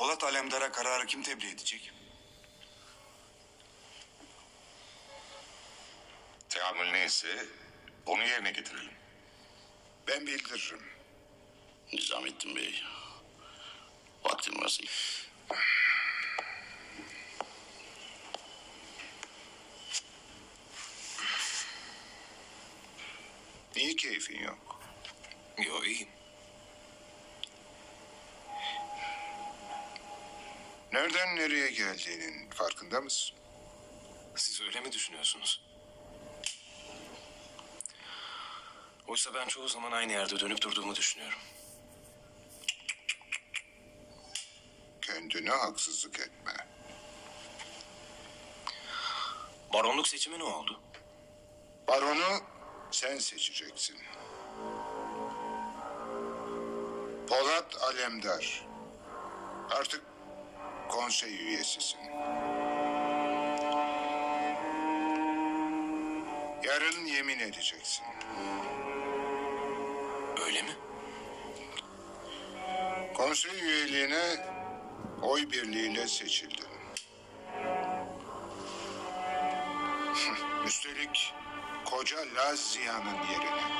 Polat Alemdar'a kararı kim tebliğ edecek? Teamül neyse onu yerine getirelim. Ben bildiririm. Nizamettin Bey. Vaktim varsa Niye keyfin yok? Yo iyiyim. Nereden nereye geldiğinin farkında mısın? Siz öyle mi düşünüyorsunuz? Oysa ben çoğu zaman aynı yerde dönüp durduğumu düşünüyorum. Kendine haksızlık etme. Baronluk seçimi ne oldu? Baronu sen seçeceksin. Polat Alemdar. Artık konsey üyesisin. Yarın yemin edeceksin. Öyle mi? Konsey üyeliğine oy birliğiyle seçildin. Üstelik koca Laz Ziya'nın yerine.